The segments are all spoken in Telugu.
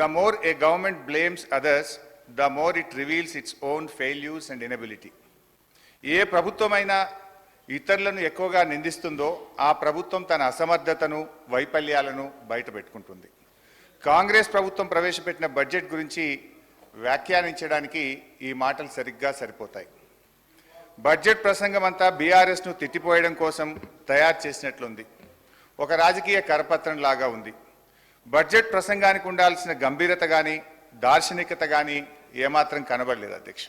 The more a government blames others, the more it reveals its own failures and inability. ఏ ప్రభుత్వమైనా ఇతరులను ఎక్కువగా నిందిస్తుందో ఆ ప్రభుత్వం తన అసమర్థతను వైఫల్యాలను బయటపెట్టుకుంటుంది. కాంగ్రెస్ ప్రభుత్వం ప్రవేశపెట్టిన బడ్జెట్ గురించి వ్యాఖ్యానించడానికి ఈ మాటలు సరిగ్గా సరిపోతాయి. బడ్జెట్ ప్రసంగం అంతా బీఆర్ఎస్ను తిట్టిపోయడం కోసం తయారు చేసినట్లుంది. ఒక రాజకీయ కరపత్రం లాగా ఉంది. బడ్జెట్ ప్రసంగానికి ఉండాల్సిన గంభీరత కానీ దార్శనికత కానీ ఏమాత్రం కనబడలేదు అధ్యక్ష.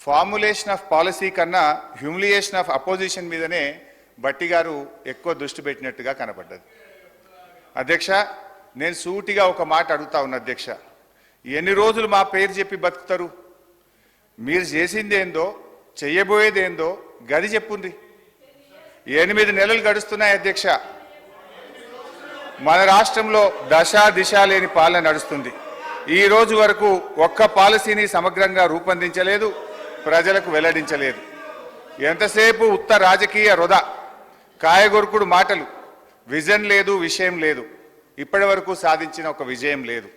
ఫార్ములేషన్ ఆఫ్ పాలసీ కన్నా హ్యూమిలియేషన్ ఆఫ్ అపోజిషన్ మీదనే బట్టి గారు ఎక్కువ దృష్టి పెట్టినట్టుగా కనబడ్డది. అధ్యక్ష నేను సూటిగా ఒక మాట అడుగుతా ఉన్నా అధ్యక్ష. ఎన్ని రోజులు మా పేరు చెప్పి బతుకుతారు? మీరు చేసిందేందో చెయ్యబోయేదేందో గది చెప్పుంది. ఎనిమిది నెలలు గడుస్తున్నాయి అధ్యక్ష. మన రాష్ట్రంలో దశ దిశ లేని పాలన నడుస్తుంది. ఈ రోజు వరకు ఒక్క పాలసీని సమగ్రంగా రూపొందించలేదు ప్రజలకు వెల్లడించలేదు. ఎంతసేపు ఉత్త రాజకీయ వృధా కాయగొరుకుడు మాటలు విజన్ లేదు విషయం లేదు. ఇప్పటి వరకు సాధించిన ఒక విజయం లేదు.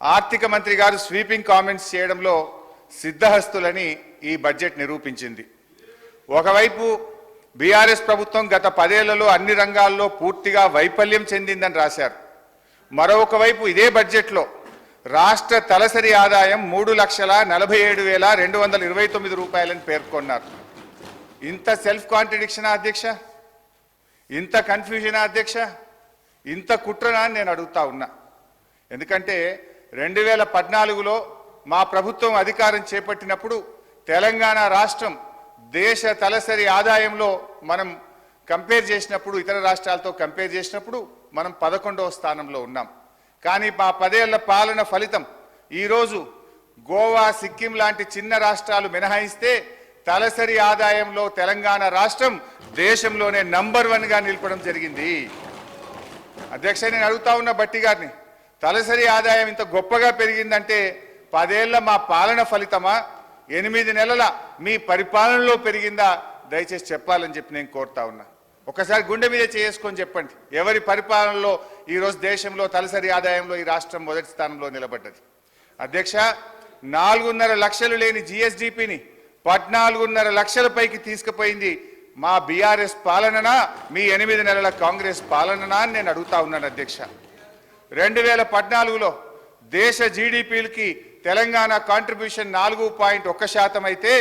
ఆర్థిక మంత్రి గారు స్వీపింగ్ కామెంట్స్ చేయడంలో సిద్ధహస్తులని ఈ బడ్జెట్ నిరూపించింది. ఒకవైపు బీఆర్ఎస్ ప్రభుత్వం గత పదేళ్ళలో అన్ని రంగాల్లో పూర్తిగా వైఫల్యం చెందిందని రాశారు. మరొక వైపు ఇదే బడ్జెట్లో రాష్ట్ర తలసరి ఆదాయం మూడు లక్షల నలభై ఏడు వేల రెండు వందల ఇరవై తొమ్మిది రూపాయలని పేర్కొన్నారు. ఇంత సెల్ఫ్ కాంట్రడిక్షనా అధ్యక్ష? ఇంత కన్ఫ్యూజనా అధ్యక్ష? ఇంత కుట్రనా అని నేను అడుగుతా ఉన్నా. ఎందుకంటే రెండు వేల పద్నాలుగులో మా ప్రభుత్వం అధికారం చేపట్టినప్పుడు తెలంగాణ రాష్ట్రం దేశ తలసరి ఆదాయంలో మనం కంపేర్ చేసినప్పుడు ఇతర రాష్ట్రాలతో కంపేర్ చేసినప్పుడు మనం పదకొండవ స్థానంలో ఉన్నాం. కానీ మా పదేళ్ళ పాలన ఫలితం ఈరోజు గోవా సిక్కిం లాంటి చిన్న రాష్ట్రాలు మినహాయిస్తే తలసరి ఆదాయంలో తెలంగాణ రాష్ట్రం దేశంలోనే నంబర్ వన్గా నిలపడం జరిగింది. అధ్యక్ష నేను అడుగుతా ఉన్న బట్టి గారిని తలసరి ఆదాయం ఇంత గొప్పగా పెరిగిందంటే పదేళ్ళ మా పాలన ఫలితమా? ఎనిమిది నెలల మీ పరిపాలనలో పెరిగిందా? దయచేసి చెప్పాలని చెప్పి నేను కోరుతా ఉన్నా. ఒకసారి గుండె మీద చేసుకొని చెప్పండి. ఎవరి పరిపాలనలో ఈరోజు దేశంలో తలసరి ఆదాయంలో ఈ రాష్ట్రం మొదటి స్థానంలో నిలబడ్డది. అధ్యక్ష నాలుగున్నర లక్షలు లేని జిఎస్డిపిని పద్నాలుగున్నర లక్షల పైకి తీసుకుపోయింది మా బీఆర్ఎస్ పాలననా? మీ ఎనిమిది నెలల కాంగ్రెస్ పాలననా అని నేను అడుగుతా ఉన్నాను అధ్యక్ష. రెండు వేల పద్నాలుగులో దేశ జీడిపిలకి తెలంగాణ కాంట్రిబ్యూషన్ నాలుగు పాయింట్ ఒక్క శాతం అయితే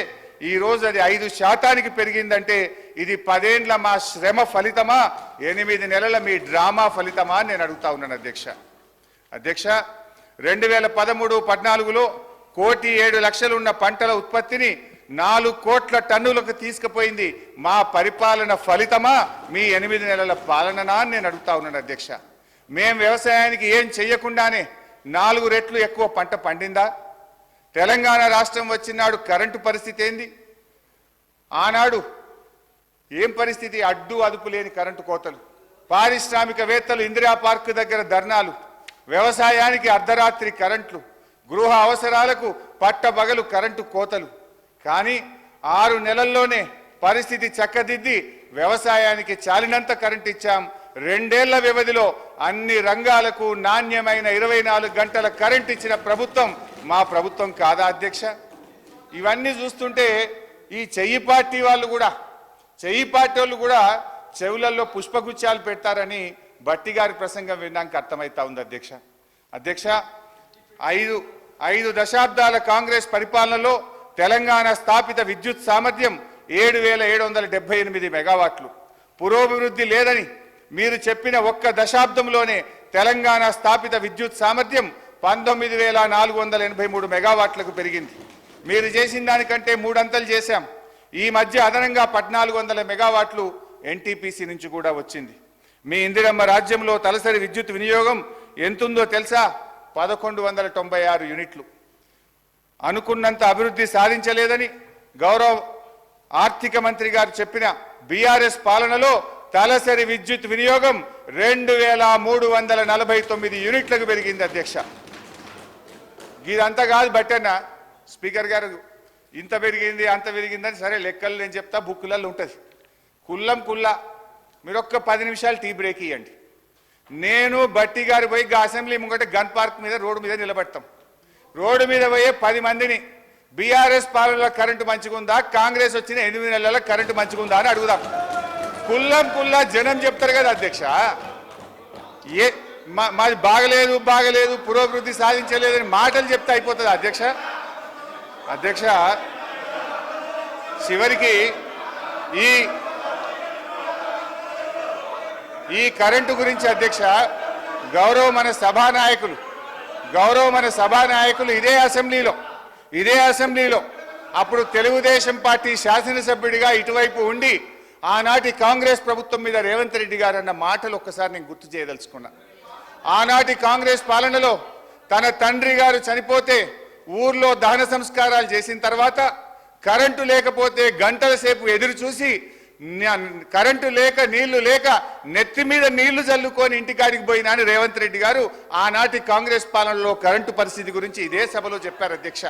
ఈ రోజు అది ఐదు శాతానికి పెరిగిందంటే ఇది పదేండ్ల మా శ్రమ ఫలితమా? ఎనిమిది నెలల మీ డ్రామా ఫలితమా నేను అడుగుతా ఉన్నాను అధ్యక్ష. అధ్యక్ష రెండు వేల పదమూడు పద్నాలుగులో కోటి ఏడు లక్షలున్న పంటల ఉత్పత్తిని నాలుగు కోట్ల టన్నులకు తీసుకుపోయింది. మా పరిపాలన ఫలితమా? మీ ఎనిమిది నెలల పాలననా నేను అడుగుతా ఉన్నాను అధ్యక్ష. మేం వ్యవసాయానికి ఏం చెయ్యకుండానే నాలుగు రెట్లు ఎక్కువ పంట పండిందా? తెలంగాణ రాష్ట్రం వచ్చినాడు కరెంటు పరిస్థితి ఏంది? ఆనాడు ఏం పరిస్థితి? అడ్డు అదుపు లేని కరెంటు కోతలు. పారిశ్రామికవేత్తలు ఇందిరా పార్క్ దగ్గర ధర్నాలు. వ్యవసాయానికి అర్ధరాత్రి కరెంట్లు. గృహ అవసరాలకు పట్టబగలు కరెంటు కోతలు. కానీ ఆరు నెలల్లోనే పరిస్థితి చక్కదిద్ది వ్యవసాయానికి చాలినంత కరెంట్ ఇచ్చాం. రెండేళ్ళ వ్యవధిలో అన్ని రంగాలకు నాణ్యమైన ఇరవై నాలుగు గంటల కరెంట్ ఇచ్చిన ప్రభుత్వం మా ప్రభుత్వం కాదా అధ్యక్ష? ఇవన్నీ చూస్తుంటే ఈ చెయ్యి పార్టీ వాళ్ళు కూడా చెయ్యి పార్టీ వాళ్ళు కూడా చెవులలో పుష్పగుచ్చాలు పెడతారని బట్టి గారి ప్రసంగం విన్నాక అర్థమవుతా ఉంది అధ్యక్ష. అధ్యక్ష ఐదు ఐదు దశాబ్దాల కాంగ్రెస్ పరిపాలనలో తెలంగాణ స్థాపిత విద్యుత్ సామర్థ్యం ఏడు వేల ఏడు వందల డెబ్బై ఎనిమిది మెగావాట్లు. పురోభివృద్ధి లేదని మీరు చెప్పిన ఒక్క దశాబ్దంలోనే తెలంగాణ స్థాపిత విద్యుత్ సామర్థ్యం పంతొమ్మిది వేల నాలుగు వందల ఎనభై మూడు మెగావాట్లకు పెరిగింది. మీరు చేసిన దానికంటే మూడంతలు చేశాం. ఈ మధ్య అదనంగా పద్నాలుగు వందల మెగావాట్లు ఎన్టీపీసీ నుంచి కూడా వచ్చింది. మీ ఇందిరమ్మ రాజ్యంలో తలసరి విద్యుత్ వినియోగం ఎంతుందో తెలుసా? పదకొండు వందల తొంభై ఆరు యూనిట్లు. అనుకున్నంత అభివృద్ధి సాధించలేదని గౌరవ ఆర్థిక మంత్రి గారు చెప్పిన బీఆర్ఎస్ పాలనలో తలసరి విద్యుత్ వినియోగం రెండు వేల మూడు వందల నలభై తొమ్మిది యూనిట్లకు పెరిగింది అధ్యక్ష. ఇదంతా కాదు బట్టన్న. స్పీకర్ గారు ఇంత పెరిగింది అంత పెరిగిందని సరే లెక్కలు నేను చెప్తా బుక్కులలో ఉంటుంది. కుల్లం కుల్లా. మీరు ఒక్క పది నిమిషాలు టీ బ్రేక్ ఇవ్వండి నేను బట్టి గారు పోయి అసెంబ్లీ ముంగట గన్ పార్క్ మీద రోడ్డు మీద నిలబడతాం. రోడ్డు మీద పోయే పది మందిని బీఆర్ఎస్ పాలనలో కరెంటు మంచిగుందా కాంగ్రెస్ వచ్చిన ఎనిమిది నెలల కరెంటు మంచిగుందా అని అడుగుదాం. కుల్లం కుల్లా జనం చెప్తారు కదా అధ్యక్ష. ఏ మా- మాది బాగలేదు బాగలేదు పురోభివృద్ధి సాధించలేదని మాటలు చెప్తే అయిపోతుంది అధ్యక్ష. అధ్యక్ష చివరికి ఈ ఈ కరెంటు గురించి అధ్యక్ష గౌరవ మన సభానాయకులు గౌరవ మన సభానాయకులు ఇదే అసెంబ్లీలో ఇదే అసెంబ్లీలో అప్పుడు తెలుగుదేశం పార్టీ శాసనసభ్యుడిగా ఇటువైపు ఉండి ఆనాటి కాంగ్రెస్ ప్రభుత్వం మీద రేవంత్ రెడ్డి గారు అన్న మాటలు ఒక్కసారి నేను గుర్తు చేయదలుచుకున్నా. ఆనాటి కాంగ్రెస్ పాలనలో తన తండ్రి గారు చనిపోతే ఊర్లో దహన సంస్కారాలు చేసిన తర్వాత కరెంటు లేకపోతే గంటల సేపు ఎదురు చూసి కరెంటు లేక నీళ్ళు లేక నెత్తి మీద నీళ్ళు చల్లుకొని ఇంటికాడికి పోయినా అని రేవంత్ రెడ్డి గారు ఆనాటి కాంగ్రెస్ పాలనలో కరెంటు పరిస్థితి గురించి ఇదే సభలో చెప్పారు అధ్యక్ష.